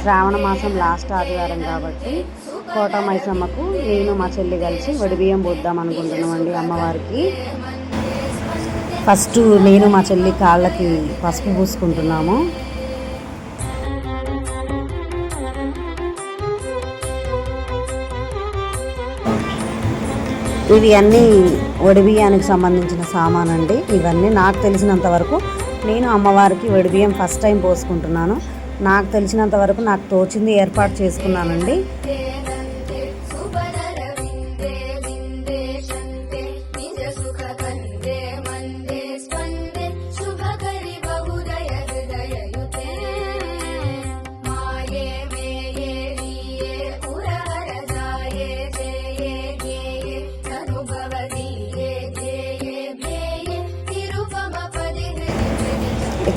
శ్రావణ మాసం లాస్ట్ ఆదివారం కాబట్టి కోట మైసమ్మకు నేను మా చెల్లి కలిసి వడిబియ్యం పోద్దాం అనుకుంటున్నామండి అమ్మవారికి. ఫస్ట్ నేను మా చెల్లి కాళ్ళకి పసుపు పూసుకుంటున్నాము. ఇవి అన్నీ వడిబియ్యానికి సంబంధించిన సామాన్ అండి ఇవన్నీ నాకు తెలిసినంత వరకు నేను అమ్మవారికి వడిబియ్యం ఫస్ట్ టైం పోసుకుంటున్నాను. నాకు తెలిసినంత వరకు నాకు తోచింది ఏర్పాటు చేసుకున్నానండి.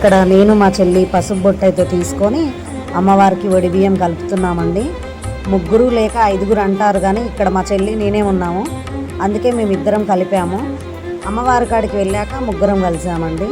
ఇక్కడ నేను మా చెల్లి పసుపు బొట్టు అయితే తీసుకొని అమ్మవారికి వడి బియ్యం కలుపుతున్నామండి. ముగ్గురు లేక ఐదుగురు అంటారు కానీ ఇక్కడ మా చెల్లి నేనే ఉన్నాము. అందుకే మేమిద్దరం కలిపాము. అమ్మవారి కాడికి వెళ్ళాక ముగ్గురం కలిసామండి.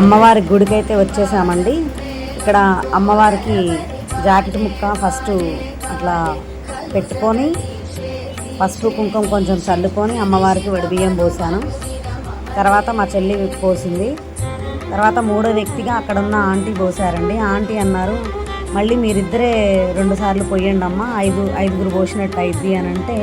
అమ్మవారి గుడికైతే వచ్చేసామండి. ఇక్కడ అమ్మవారికి జాకెట్ ముక్క ఫస్ట్ అట్లా పెట్టుకొని పసుపు కుంకుమ కొంచెం చల్లుకొని అమ్మవారికి వడిబియ్యం పోసాను. తర్వాత మా చెల్లి పోసింది. తర్వాత మూడో వ్యక్తిగా అక్కడ ఉన్న ఆంటీ పోసారండి. ఆంటీ అన్నారు మళ్ళీ మీరిద్దరే రెండుసార్లు పోయండి అమ్మ ఐదు ఐదుగురు పోసినట్టు అయింది అని అంటే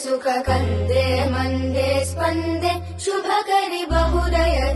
निजसुखकन्दे मन्दे स्पन्दे शुभकरि बहुदय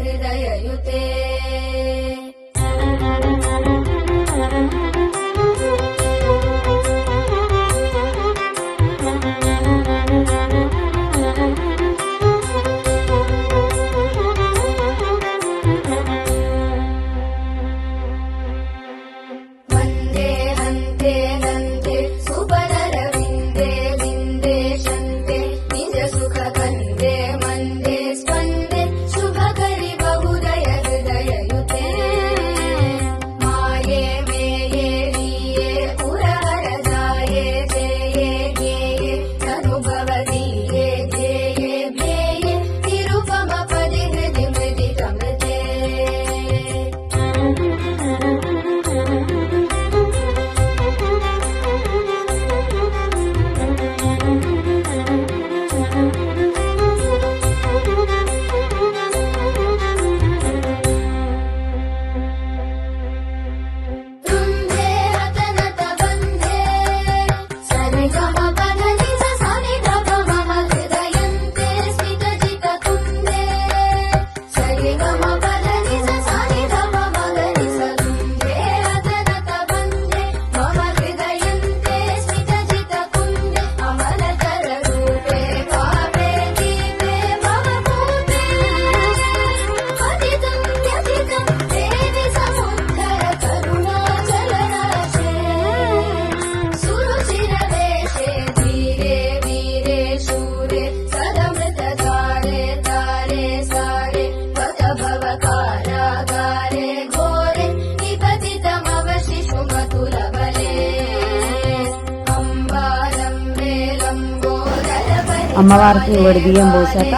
అమ్మవారికి ఒడి బియ్యం పోసాక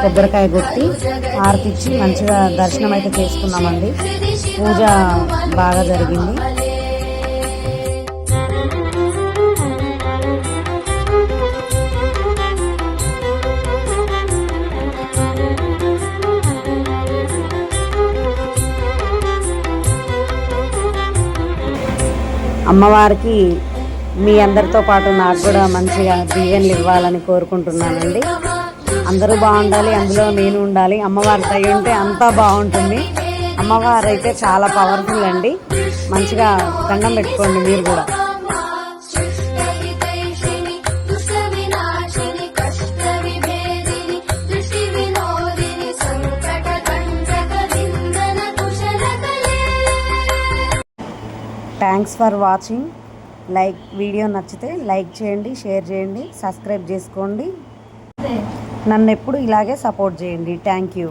కొబ్బరికాయ కొట్టి ఆరతిచ్చి మంచిగా దర్శనం అయితే చేసుకున్నామండి. పూజ బాగా జరిగింది. అమ్మవారికి మీ అందరితో పాటు నాకు కూడా మంచిగా దీవెనలు ఇవ్వాలని కోరుకుంటున్నానండి. అందరూ బాగుండాలి అందులో నేను ఉండాలి. అమ్మవారి తగి ఉంటే అంతా బాగుంటుంది. అమ్మవారు అయితే చాలా పవర్ఫుల్ అండి. మంచిగా దండం పెట్టుకోండి మీరు కూడా. Thanks for watching like video నచ్చితే లైక్ చేయండి షేర్ చేయండి సబ్స్క్రైబ్ చేసుకోండి. నన్ను ఎప్పుడు ఇలాగే సపోర్ట్ చేయండి. Thank you.